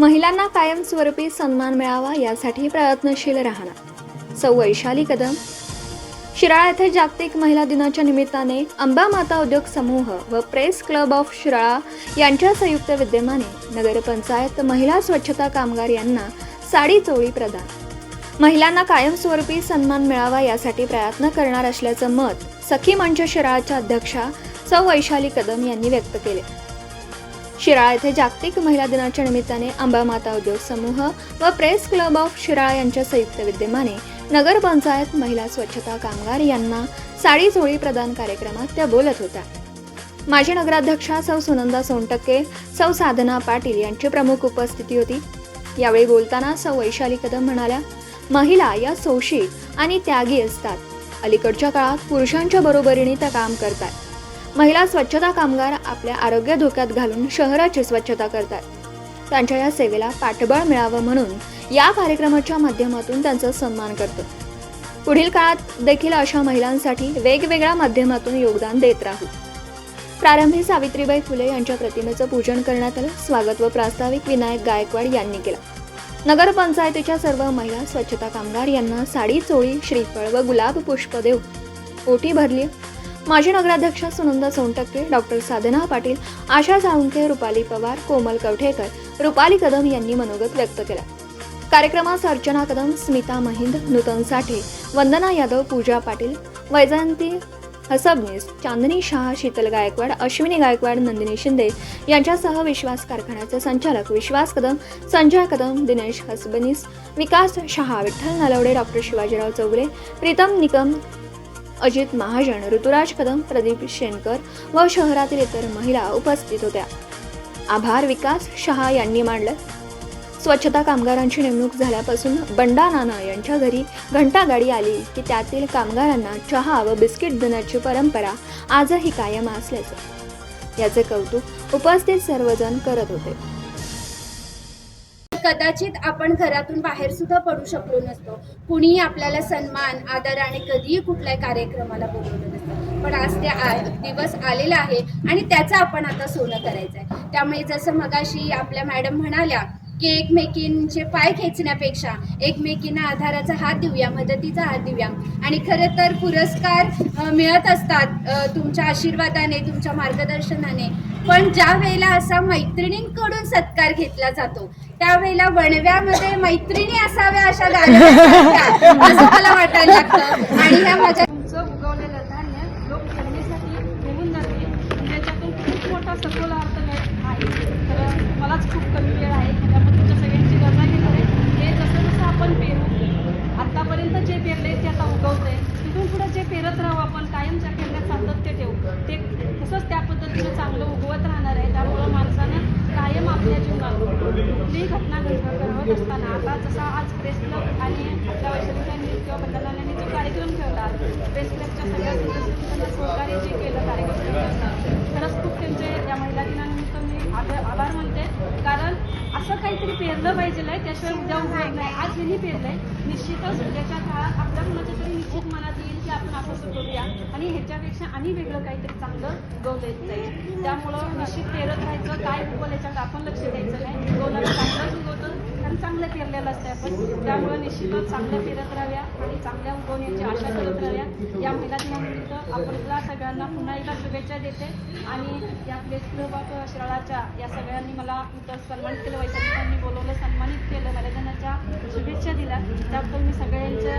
महिलांना कायमस्वरूपी सन्मान मिळावा यासाठी प्रयत्नशील राहणार. सौ वैशाली कदम. शिराळा येथे जागतिक महिला दिनाच्या निमित्ताने अंबा माता उद्योग समूह व प्रेस क्लब ऑफ शिराळा यांच्या संयुक्त विद्यमाने नगरपंचायत महिला स्वच्छता कामगार यांना साडी चोळी प्रदान. महिलांना कायमस्वरूपी सन्मान मिळावा यासाठी प्रयत्न करणार असल्याचं मत सखी मंच शिराळाच्या अध्यक्षा सौ वैशाली कदम यांनी व्यक्त केले. शिराळा येथे जागतिक महिला दिनाच्या निमित्ताने अंबामाता उद्योग समूह व प्रेस क्लब ऑफ शिराळा यांच्या संयुक्त विद्यमाने नगरपंचायत महिला स्वच्छता कामगार यांना साडी चोळी प्रदान कार्यक्रमात त्या बोलत होत्या. माजी नगराध्यक्षा सौ सुनंदा सोनटक्के सौ साधना पाटील यांची प्रमुख उपस्थिती होती. यावेळी बोलताना सौ वैशाली कदम म्हणाल्या महिला या सोशी आणि त्यागी असतात. अलीकडच्या काळात पुरुषांच्या बरोबरीने त्या काम करतात. महिला स्वच्छता कामगार आपल्या आरोग्य धोक्यात घालून शहराची स्वच्छता करतात. त्यांच्या या सेवेला पाठबळ मिळावं म्हणून या कार्यक्रमाच्या माध्यमातून त्यांचा सन्मान करतो. पुढील काळात देखील अशा महिलांसाठी वेगवेगळ्या माध्यमातून योगदान देत राहू. प्रारंभी सावित्रीबाई फुले यांच्या प्रतिमेचं पूजन करण्यात आलं. स्वागत व प्रास्ताविक विनायक गायकवाड यांनी केलं. नगरपंचायतीच्या सर्व महिला स्वच्छता कामगार यांना साडी चोळी श्रीफळ व गुलाब पुष्प देऊन ओटी भरली. माजी नगराध्यक्ष सुनंदा सोनटक्के डॉक्टर साधना पाटील आशा साळुंके रुपाली पवार कोमल कवठेकर रुपाली कदम यांनी मनोगत व्यक्त केला. कार्यक्रमास अर्चना कदम स्मिता महिंद नूतन साठे वंदना यादव पूजा पाटील वैजयंती हसबनीस चांदनी शाह शीतल गायकवाड अश्विनी गायकवाड नंदिनी शिंदे यांच्यासह विश्वास कारखान्याचे संचालक विश्वास कदम संजय कदम दिनेश हसबनीस विकास शहा विठ्ठल नलवडे डॉक्टर शिवाजीराव चौगुले प्रीतम निकम अजित महाजन ऋतुराज कदम प्रदीप शेनकर व शहरातील इतर महिला उपस्थित होत्या. आभार विकास शहा यांनी मांडलं. स्वच्छता कामगारांची नेमणूक झाल्यापासून बंडा नाना यांच्या घरी घंटागाडी आली की त्यातील कामगारांना चहा व बिस्किट देण्याची परंपरा आजही कायम असल्याचं याचे कौतुक उपस्थित सर्वजण करत होते. कदाचित आपण घरातून बाहेर सुद्धा पडू शकलो नसतो. कुणीही आपल्याला सन्मान आदराने कधीही कुठल्याही कार्यक्रमाला बोलवलं नसतं. पण आज ते आ दिवस आलेला आहे आणि त्याचं आपण आता सोनं करायचं आहे त्यामुळे जसं मगाशी आपल्या मॅडम म्हणाल्या की एकमेकींचे पाय खेचण्यापेक्षा एकमेकींना आधाराचा हात देऊया मदतीचा हात देऊया. आणि खरं तर पुरस्कार मिळत असतात तुमच्या आशीर्वादाने तुमच्या मार्गदर्शनाने. पण ज्या वेळेला असा मैत्रिणींकडून सत्कार घेतला जातो त्यावेळेला वणव्यामध्ये मैत्रिणी असाव्या अशा गाड्या असं मला वाटायला लागतं. आणि ह्या माझ्या तुमचं उगवलेलं धान्य लोक जमिनीसाठी घेऊन जाते त्याच्यातून खूप मोठा सखोल अर्थ मिळत आहे. तर मलाच खूप कमी वेळ आहे. त्यामुळे तुमच्या सगळ्यांची रजा घेणार आहे हे जसं जसं आपण पेरू आत्तापर्यंत जे पेरले ते आता उगवतंय. तिथून पुढे जे पेरत राहू आपण कायमच्या पेरण्यात सातत्य ठेवू. ते तसंच त्या पद्धतीने चांगलं उगवत राहणार. कायम आपल्या कुठलीही घटना घडणं करत असताना आता जसा आज प्रेस क्लब आणि आपल्या वैशालींनी किंवा बंधनांनी जो कार्यक्रम ठेवला प्रेस क्लबच्या सगळ्या सदस्यांनी सहकार्य जे केलं कार्यक्रम खरंच खूप त्यांचे या महिला दिनानिमित्त मी आभार आभार मानते. कारण असं काहीतरी पेरलं पाहिजे आहे त्याशिवाय उद्या उभं नाही. आज हेही आहे निश्चितच उद्याच्या काळात आपल्या कुणाच्या तरी निश्चित मनात की आपण असं करूया आणि ह्याच्यापेक्षा आणि वेगळं काहीतरी चांगलं गवलं जाईल त्यामुळं निश्चित पेरत राहायचं काय उगवलं याच्यात आपण लक्ष द्यायचं नाही. उगवलं चांगलंच उगवतं कारण चांगलं पेरलेलं असतं आपण. त्यामुळं निश्चितच चांगलं पेरत राहूया आणि चांगल्या उगवण्याची आशा करत राहूया. या महिला दिनानिमित्त आपल्याला सगळ्यांना पुन्हा एकदा शुभेच्छा देते आणि या प्लेस क्लब ऑफ शिराळाच्या या सगळ्यांनी मला इथं सन्मानित केलं. वैशाखी बोलवलं सन्मानित केलं. मला दिनाच्या शुभेच्छा दिल्या. त्याबद्दल मी सगळ्यांच्या